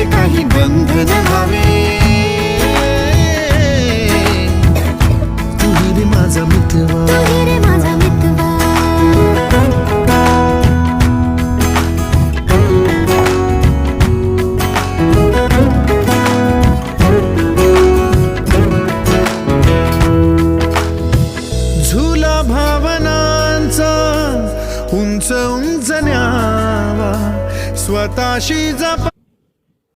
त्याचे काही बंधन व्हावे तू रे माझा मितवा तू रे माझा मितवा झुला भावनांचा उंच उंच न्यावा. स्वतःशी जप.